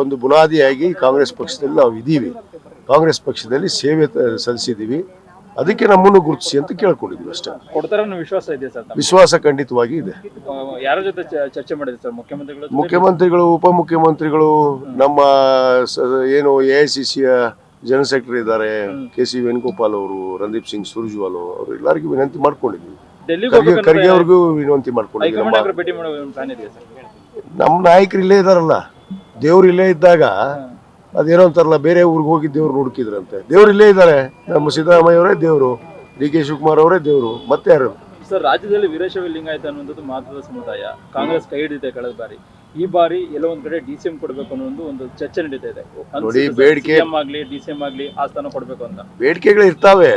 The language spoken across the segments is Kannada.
ಒಂದು ಬುನಾದಿಯಾಗಿ ಕಾಂಗ್ರೆಸ್ ಪಕ್ಷದಲ್ಲಿ ನಾವು ಇದ್ದೀವಿ ಕಾಂಗ್ರೆಸ್ ಪಕ್ಷದಲ್ಲಿ ಸೇವೆ ಸಲ್ಲಿಸಿದ್ದೀವಿ ಅದಕ್ಕೆ ನಮ್ಮನ್ನು ಗುರುತಿಸಿ ಅಂತ ಕೇಳ್ಕೊಂಡಿದ್ವಿ ಅಷ್ಟೇ. ವಿಶ್ವಾಸ ಇದೆ ಸರ್ ವಿಶ್ವಾಸ ಖಂಡಿತವಾಗಿ ಇದೆ. ಯಾರ ಜೊತೆ ಚರ್ಚೆ ಮಾಡಿದೆ ಸರ್? ಮುಖ್ಯಮಂತ್ರಿಗಳು? ಮುಖ್ಯಮಂತ್ರಿಗಳು ಉಪಮುಖ್ಯಮಂತ್ರಿಗಳು ನಮ್ಮ ಏನು ಎ ಐ ಸಿ ಸಿಯ ಜನರಲ್ ಸೆಕ್ರೆಟರಿ ಇದ್ದಾರೆ ಕೆ ಸಿ ವೇಣುಗೋಪಾಲ್ ಅವರು ರಂದೀಪ್ ಸಿಂಗ್ ಸುರ್ಜುವಾಲ್ ಅವರು ಎಲ್ಲರಿಗೂ ವಿನಂತಿ ಮಾಡ್ಕೊಂಡಿದ್ವಿ. ಖರ್ಗೆ ಅವ್ರಿಗೂ ವಿನಂತಿ ಮಾಡ್ಕೊಂಡಿದ್ವಿ. ನಮ್ಮ ನಾಯಕರು ಇಲ್ಲೇ ಇದಾರಲ್ಲ. ದೇವ್ರು ಇಲ್ಲೇ ಇದ್ದಾಗ ಅದೇನೋ ಅಂತಾರಲ್ಲ ಬೇರೆ ಊರಿಗೆ ಹೋಗಿ ದೇವ್ರು ಹುಡುಕಿದ್ರಂತೆ ದೇವ್ರು ಇಲ್ಲೇ ಇದ್ದಾರೆ ನಮ್ಮ ಸಿದ್ದರಾಮಯ್ಯ ಅವರೇ ದೇವ್ರು ಡಿ ಕೆ ಶಿವಕುಮಾರ್ ಅವರೇ ದೇವ್ರು ಮತ್ತೆ ಯಾರು? ಸರ್ ರಾಜ್ಯದಲ್ಲಿ ವೀರಶೈವ ಲಿಂಗಾಯತ ಅನ್ನುವಂಥದ್ದು ಮಹತ್ವದ ಸಮುದಾಯ. ಕಾಂಗ್ರೆಸ್ ಕೈ ಹಿಡಿದಿದೆ ಕಳೆದ ಬಾರಿ. ಈ ಬಾರಿ ಎಲ್ಲ ಒಂದ್ ಕಡೆ ಡಿ ಸಿ ಎಂ ಕೊಡಬೇಕು ಅನ್ನೋ ಒಂದು ಚರ್ಚೆ ನಡೀತಾ ಇದೆ. ನೋಡಿ, ಬೇಡಿಕೆ- ಆಗ್ಲಿ ಡಿ ಸಿ ಎಂ ಆಗ್ಲಿ ಆ ಸ್ಥಾನ ಕೊಡ್ಬೇಕು ಅಂತ. ಬೇಡಿಕೆಗಳು ಇರ್ತಾವೆ.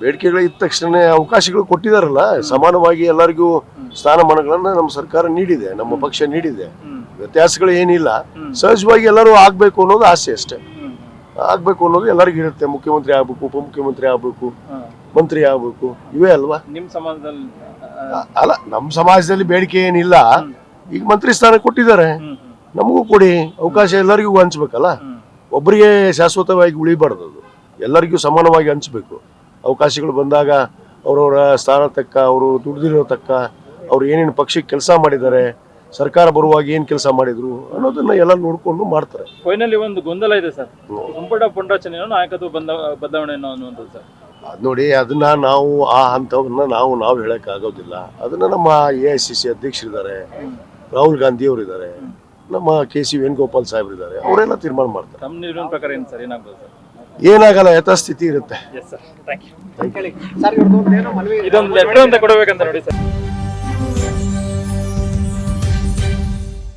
ಬೇಡಿಕೆಗಳು ಇದ್ದ ತಕ್ಷಣ ಅವಕಾಶಗಳು ಕೊಟ್ಟಿದಾರಲ್ಲ. ಸಮಾನವಾಗಿ ಎಲ್ಲರಿಗೂ ಸ್ಥಾನಮಾನಗಳನ್ನ ನಮ್ಮ ಸರ್ಕಾರ ನೀಡಿದೆ ನಮ್ಮ ಪಕ್ಷ ನೀಡಿದೆ. ಹ್ಮ್. ವ್ಯತ್ಯಾಸಗಳು ಏನಿಲ್ಲ. ಸಹಜವಾಗಿ ಎಲ್ಲರೂ ಆಗ್ಬೇಕು ಅನ್ನೋದು ಆಸೆ ಅಷ್ಟೇ. ಆಗ್ಬೇಕು ಅನ್ನೋದು ಎಲ್ಲರಿಗೂ ಇರುತ್ತೆ. ಮುಖ್ಯಮಂತ್ರಿ ಆಗ್ಬೇಕು ಉಪಮುಖ್ಯಮಂತ್ರಿ ಆಗ್ಬೇಕು. ಮಂತ್ರಿ ಆಗ್ಬೇಕು ಇವೇ ಅಲ್ವಾ? ನಿಮ್ ಸಮಾಜದಲ್ಲಿ ಅಲ್ಲ ನಮ್ಮ ಸಮಾಜದಲ್ಲಿ ಬೇಡಿಕೆ ಏನಿಲ್ಲ. ಈಗ ಮಂತ್ರಿ ಸ್ಥಾನ ಕೊಟ್ಟಿದ್ದಾರೆ. ನಮಗೂ ಕೊಡಿ. ಅವಕಾಶ ಎಲ್ಲರಿಗೂ ಹಂಚ್ಬೇಕಲ್ಲ. ಒಬ್ಬರಿಗೆ ಶಾಶ್ವತವಾಗಿ ಉಳಿಬಾರ್ದು ಅದು. ಎಲ್ಲರಿಗೂ ಸಮಾನವಾಗಿ ಹಂಚ್ಬೇಕು. ಅವಕಾಶಗಳು ಬಂದಾಗ ಅವರವರ ಸ್ಥಾನ ತಕ್ಕ ಅವರು ದುಡ್ದಿರೋ ತಕ್ಕ ಅವ್ರು ಏನೇನು ಪಕ್ಷಕ್ಕೆ ಕೆಲಸ ಮಾಡಿದ್ದಾರೆ ಸರ್ಕಾರ ಬರುವಾಗ ಏನು ಕೆಲಸ ಮಾಡಿದ್ರು ಅನ್ನೋದನ್ನ ಎಲ್ಲ ನೋಡ್ಕೊಂಡು ಮಾಡ್ತಾರೆ. ಫೈನಲಿ ಒಂದು ಗೊಂದಲ ಇದೆ ಸರ್. ಸಂಪುಟ ಪುನರಚನೆಯೋ ನಾಯಕತ್ವ ಬಂದ ಬದಲಾವಣೆ ಅನ್ನುವಂಥದ್ದು ಸರ್. ಅದ್ ನೋಡಿ ಅದನ್ನ ನಾವು ಆ ಹಂತವನ್ನ ನಾವು ನಾವು ಹೇಳಕ್ ಆಗೋದಿಲ್ಲ ಅದನ್ನ ನಮ್ಮ ಎ ಐ ಸಿ ಸಿ ಅಧ್ಯಕ್ಷರಿದ್ದಾರೆ. ರಾಹುಲ್ ಗಾಂಧಿ ಅವರು ಇದ್ದಾರೆ ನಮ್ಮ ಕೆ ಸಿ ವೇಣುಗೋಪಾಲ್ ಸಾಹೇಬ್ರು ಇದ್ದಾರೆ ಅವರೆಲ್ಲ ತೀರ್ಮಾನ ಮಾಡ್ತಾರೆ. ತಮ್ಮ ಪ್ರಕಾರ ಏನು ಸರ್? ಏನಾಗ್ಬೋದು ಸರ್? ಏನಾಗಲ್ಲ ಯಥಾಸ್ಥಿತಿ ಇರುತ್ತೆ. Yes sir thank you sir ಇವ್ರದ್ದು ಏನೋ ಮನವಿ ಇದೊಂದು ಲೆಟರ್ ಅಂತ ಕೊಡಬೇಕಂತ ನೋಡಿ ಸರ್.